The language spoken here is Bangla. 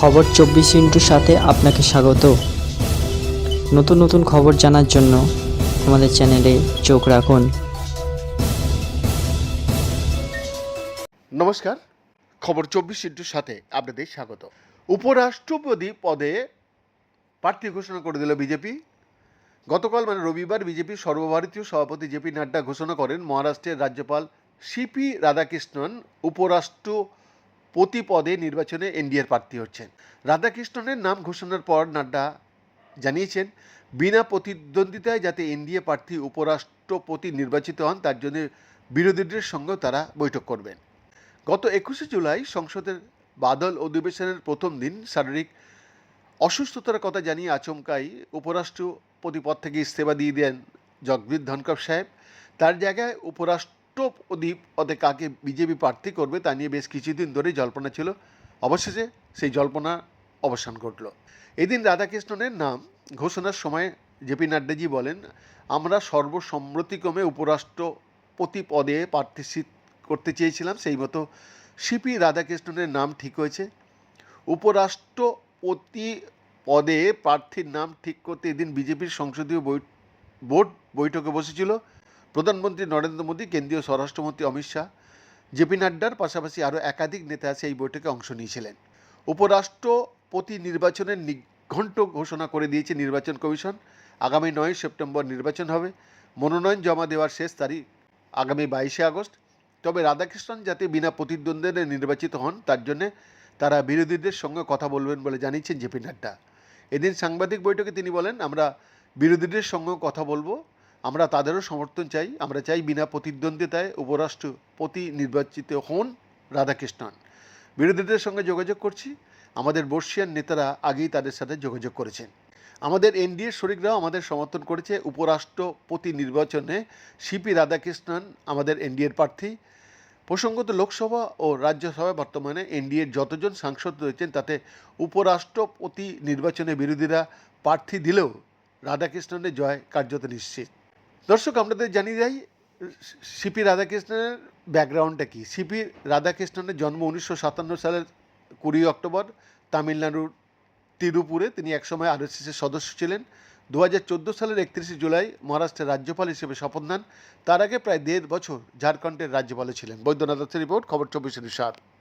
খবর চব্বিশ ইন্টুর সাথে আপনাকে স্বাগত। নতুন নতুন খবর জানার জন্য আমাদের চ্যানেলে চোখ রাখুন। নমস্কার, খবর চব্বিশ ইন্টুর সাথে আপনাদের স্বাগত। উপরাষ্ট্রপতি পদে প্রার্থী ঘোষণা করে দিল বিজেপি। গতকাল মানে রবিবার বিজেপির সর্বভারতীয় সভাপতি জেপি নাড্ডা ঘোষণা করেন, মহারাষ্ট্রের রাজ্যপাল সিপি রাধাকৃষ্ণন উপরাষ্ট্রপতি পদে নির্বাচনে এনডিএর প্রার্থী হচ্ছেন। রাধাকৃষ্ণনের নাম ঘোষণার পর নাড্ডা জানিয়েছেন, বিনা প্রতিদ্বন্দ্বিতায় যাতে এনডিএ প্রার্থী উপরাষ্ট্রপতি নির্বাচিত হন, তার জন্য বিরোধীদের সঙ্গেও তারা বৈঠক করবেন। গত একুশে জুলাই সংসদের বাদল অধিবেশনের প্রথম দিন শারীরিক অসুস্থতার কথা জানিয়ে আচমকাই উপরাষ্ট্রপতি পদ থেকে ইস্তফা দিয়ে দেন জগদীপ ধনকর সাহেব। তার জায়গায় উপরাষ্ট্রপতি পদে কাকে বিজেপি প্রার্থী করবে তা নিয়ে বেশ কিছুদিন ধরেই জল্পনা ছিল। অবশেষে সেই জল্পনা অবসান ঘটল। এদিন রাধাকৃষ্ণনের নাম ঘোষণার সময় জেপি নাড্ডাজি বলেন, আমরা সর্বসম্মতিক্রমে উপরাষ্ট্রপতি পদে প্রার্থী করতে চেয়েছিলাম, সেই মতো সিপি রাধাকৃষ্ণনের নাম ঠিক হয়েছে। উপরাষ্ট্রপতি পদে প্রার্থীর নাম ঠিক করতে এদিন বিজেপির সংসদীয় বোর্ড বৈঠকে বসেছিল। প্রধানমন্ত্রী নরেন্দ্র মোদী, কেন্দ্রীয় স্বরাষ্ট্রমন্ত্রী অমিত শাহ, জেপি নাড্ডার পাশাপাশি আরও একাধিক নেতা সেই বৈঠকে অংশ নিয়েছিলেন। উপরাষ্ট্রপতি নির্বাচনের নিঘণ্ট ঘোষণা করে দিয়েছে নির্বাচন কমিশন। আগামী নয় সেপ্টেম্বর নির্বাচন হবে। মনোনয়ন জমা দেওয়ার শেষ তারিখ আগামী বাইশে আগস্ট। তবে রাধাকৃষ্ণন যাতে বিনা প্রতিদ্বন্দ্বিতা নির্বাচিত হন, তার জন্য তারা বিরোধীদের সঙ্গে কথা বলবেন বলে জানিয়েছেন জেপি নাড্ডা। এদিন সাংবাদিক বৈঠকে তিনি বলেন, আমরা বিরোধীদের সঙ্গেও কথা বলব। আমরা তাদেরও সমর্থন চাই। আমরা চাই বিনা প্রতিদ্বন্দ্বিতায় উপরাষ্ট্রপতি নির্বাচিত হন রাধাকৃষ্ণন। বিরোধীদের সঙ্গে যোগাযোগ করছি। আমাদের বর্ষিয়ান নেতারা আগেই তাদের সাথে যোগাযোগ করেছেন। আমাদের এনডিএর শরিকরাও আমাদের সমর্থন করেছে উপরাষ্ট্রপতি নির্বাচনে সিপি রাধাকৃষ্ণন আমাদের এনডিএর প্রার্থী। প্রসঙ্গত লোকসভা ও রাজ্যসভায় বর্তমানে এনডিএর যতজন সাংসদ রয়েছেন, তাতে উপরাষ্ট্রপতি নির্বাচনে বিরোধীরা প্রার্থী দিলেও রাধাকৃষ্ণনের জয় কার্যত নিশ্চিত। দর্শক, আপনাদের জানিয়ে যাই সিপি রাধাকৃষ্ণের ব্যাকগ্রাউন্ডটা কী? সিপি রাধাকৃষ্ণনের জন্ম উনিশশো সাতান্ন সালের কুড়ি অক্টোবর তামিলনাড়ুর তিরুপুরে। তিনি একসময় আরএসএসের সদস্য ছিলেন। দু হাজার চোদ্দ সালের একত্রিশে জুলাই মহারাষ্ট্রের রাজ্যপাল হিসেবে শপথ নেন। তার আগে প্রায় দেড় বছর ঝাড়খণ্ডের রাজ্যপালও ছিলেন। বৈদ্যনাথ দাসের রিপোর্ট, খবর চব্বিশের সাত।